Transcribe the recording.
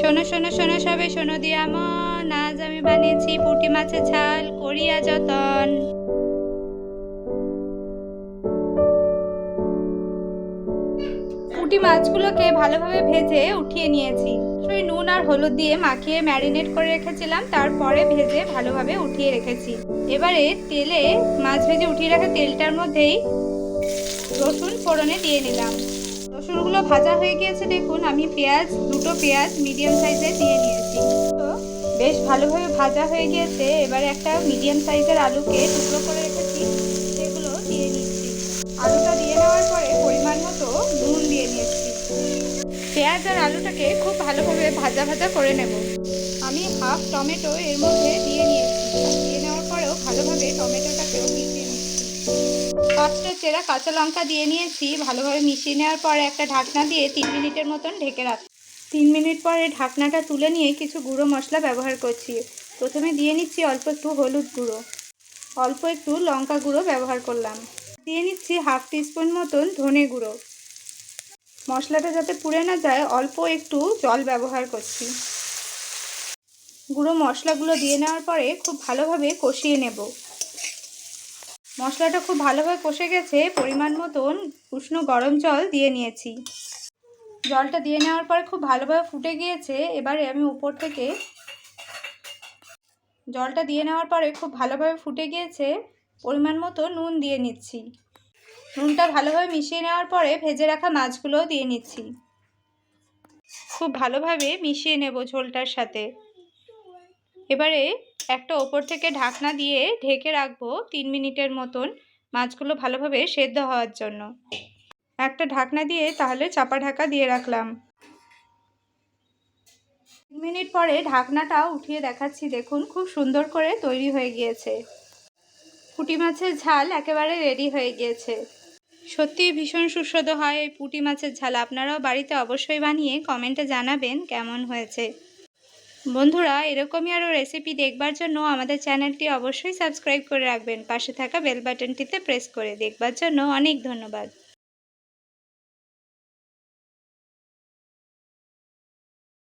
শোনো শোনো শোনো সবে, শোনো দিয়া মন। আজ আমি বানিয়েছি পুঁটি মাছের ঝাল, করিয়া যতন। পুঁটি মাছগুলোকে ভালোভাবে ভেজে উঠিয়ে নিয়েছি। নুন আর হলুদ দিয়ে মাখিয়ে ম্যারিনেট করে রেখেছিলাম, তারপরে ভেজে ভালোভাবে উঠিয়ে রেখেছি। এবারে তেলে মাছ ভেজে উঠিয়ে রাখা তেলটার মধ্যেই রসুন ফোড়নে দিয়ে নিলাম। রসুনগুলো ভাজা হয়ে গিয়েছে, দেখুন, আমি পেঁয়াজ, দুটো পেঁয়াজ মিডিয়াম সাইজে দিয়ে নিয়েছি। তো বেশ ভালোভাবে ভাজা হয়ে গিয়েছে, এবারে একটা মিডিয়াম সাইজের আলুকে টুকরো করে রেখেছি, সেগুলো দিয়ে নিচ্ছি। আলুটা দিয়ে নেওয়ার পরে পরিমাণ মতো নুন দিয়ে নিয়েছি। পেঁয়াজ আর আলুটাকে খুব ভালোভাবে ভাজা ভাজা করে নেব। আমি হাফ টমেটো এর মধ্যে দিয়ে নিয়েছি। দিয়ে নেওয়ার পরেও ভালোভাবে টমেটোটাকেও পাঁচটা চেরা কাঁচা লঙ্কা দিয়ে নিয়েছি, ভালোভাবে মিশিয়ে নেওয়ার পরে একটা ঢাকনা দিয়ে তিন মিনিটের মতন ঢেকে রাখ তিন মিনিট পরে ঢাকনাটা তুলে নিয়ে কিছু গুঁড়ো মশলা ব্যবহার করছি। প্রথমে দিয়ে নিচ্ছি অল্প একটু হলুদ গুঁড়ো। অল্প একটু লঙ্কা গুঁড়ো ব্যবহার করলাম। দিয়ে নিচ্ছি হাফ টিস্পুন মতন ধনে গুঁড়ো। মশলাটা যাতে পুড়ে না যায়, অল্প একটু জল ব্যবহার করছি। গুঁড়ো মশলাগুলো দিয়ে নেওয়ার পরে খুব ভালোভাবে কষিয়ে নেব। মশলাটা খুব ভালোভাবে কষে গেছে, পরিমাণ মতন উষ্ণ গরম জল দিয়ে নিয়েছি। জলটা দিয়ে নেওয়ার পরে খুব ভালোভাবে ফুটে গিয়েছে, এবারে আমি উপর থেকে জলটা দিয়ে নেওয়ার পরে খুব ভালোভাবে ফুটে গিয়েছে, পরিমাণ মতো নুন দিয়ে নিচ্ছি। নুনটা ভালোভাবে মিশিয়ে নেওয়ার পরে ভেজে রাখা মাছগুলোও দিয়ে নিচ্ছি। খুব ভালোভাবে মিশিয়ে নেব ঝোলটার সাথে। এবারে একটা ওপর থেকে ঢাকনা দিয়ে ঢেকে রাখব তিন মিনিটের মতন মাছগুলো ভালোভাবে সেদ্ধ হওয়ার জন্য। একটা ঢাকনা দিয়ে তাহলে চাপা ঢাকা দিয়ে রাখলাম। তিন মিনিট পরে ঢাকনাটা উঠিয়ে দেখাচ্ছি, দেখুন খুব সুন্দর করে তৈরি হয়ে গিয়েছে। পুঁটি মাছের ঝাল একেবারে রেডি হয়ে গিয়েছে। সত্যি ভীষণ সুস্বাদু হয় এই পুঁটি মাছের ঝাল। আপনারাও বাড়িতে অবশ্যই বানিয়ে কমেন্টে জানাবেন কেমন হয়েছে। বন্ধুরা, এরকমই আরও রেসিপি দেখবার জন্য আমাদের চ্যানেলটি অবশ্যই সাবস্ক্রাইব করে রাখবেন। পাশে থাকা বেল বাটনটিতে প্রেস করে দেখবার জন্য অনেক ধন্যবাদ।